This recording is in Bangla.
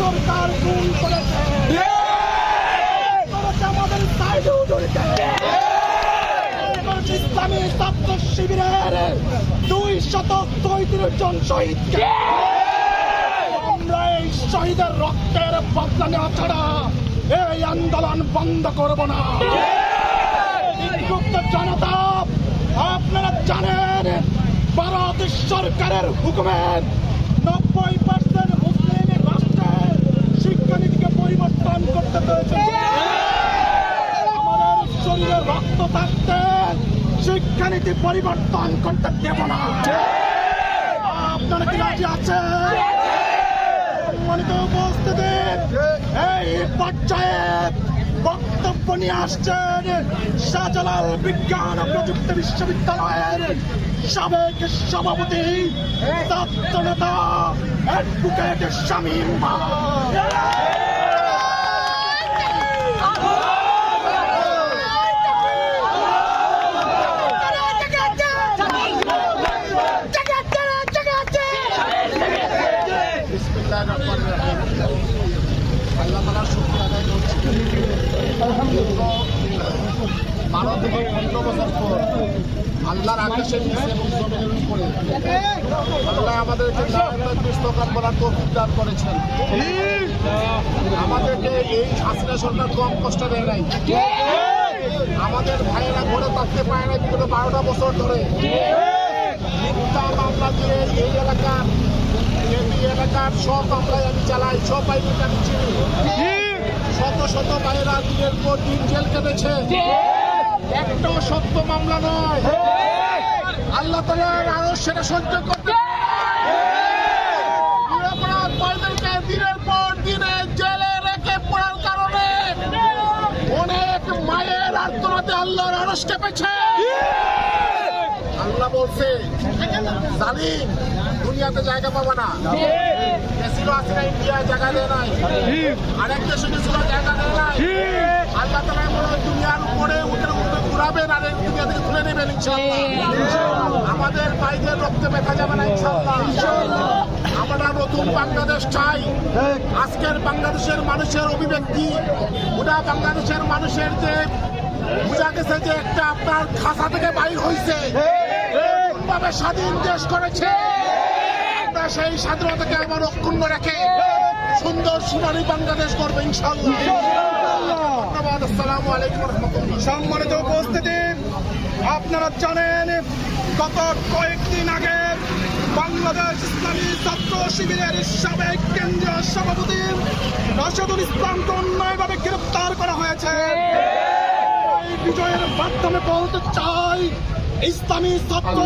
সরকার করেছে। আমাদের ইসলামী ছাত্র শিবিরের দুই শত পঁয়ত্রিশ জন শহীদকে। আমরা এই শহীদের রক্তের বদলা নেওয়া ছাড়া এই আন্দোলন বন্ধ করব না। বিক্ষুব্ধ জনতা আপনারা জানেন ভারত সরকারের হুকুমের নব্বই থাকতে শিক্ষানীতি পরিবর্তন করতে দেব না। আপনারা কি রাজি আছেন? সম্মানিত উপস্থিতি, এই পর্যায়ে বক্তব্য নিয়ে আসছেন শাহজালাল বিজ্ঞান ও প্রযুক্তি বিশ্ববিদ্যালয়ের সাবেক সভাপতি ছাত্র নেতা অ্যাডভোকেট আল্লাহ আদায় বারো থেকে পনেরো বছর পর আল্লাহর আকাশের নিচে এবং আল্লাহ আমাদেরকে পুস্তকান বলার তৌফিক করেছেন আমাদেরকে এই হাসিনা সরকার কম কষ্ট দেয় নাই আমাদের ভাইয়েরা ঘরে থাকতে পায় না বিগত বারোটা বছর ধরে মিথ্যা মামলা দিয়ে এই এলাকার এই এলাকার সব মামলায় আমি চালাই, সব আমি চিনি। শত শত ভাইয়েরা দিনের পর দিন জেল কেটেছে। একটাও সত্য মামলা নয়। আল্লাহ তালার আরও সেটা সহ্য করতে দিনের পর জেলে রেখে পড়ার কারণে অনেক মায়ের আল্লাহর আরস কেঁপেছে। বলছে জালিম দুনিয়াতে জায়গা পাবে না। গেছিল আসলে ইন্ডিয়ায় জায়গা দেয় নাই। আরেক দেশে গেছিল জায়গা দেয় নাই। আল্লাহ তালা বলে দুনিয়ার উপরে ঘুরাবেন আর এই দুনিয়া থেকে তুলে নেবেন ইনশাল্লাহ আমাদের বাইরের রক্তে দেখা যাবে না ইনশাল্লাহ আমরা নতুন বাংলাদেশ চাই। আজকের বাংলাদেশের মানুষের অভিব্যক্তি ওটা বাংলাদেশের মানুষের যে বোঝা গেছে যে একটা আপনার খাসা থেকে বাইর হয়েছে ভাবে স্বাধীন দেশ করেছে। আমরা সেই স্বাধীনতাকে আবার অক্ষুণ্ণ রেখে সুন্দর সোনালী বাংলাদেশ করবে ইনশাল্লাহ ধন্যবাদ আসসালামু আলাইকুম রহমতুল্লাহ। সম্মানিত উপস্থিতি আপনারা জানেন গত কয়েকদিন আগে বাংলাদেশ ইসলামী ছাত্র শিবিরের সাবেক কেন্দ্রীয় সভাপতি রাশেদুল ইসলামকে অন্যায়ভাবে গ্রেপ্তার করা হয়েছে। এই বিজয়ের মাধ্যমে বলতে চাই ইসলামী ছাত্র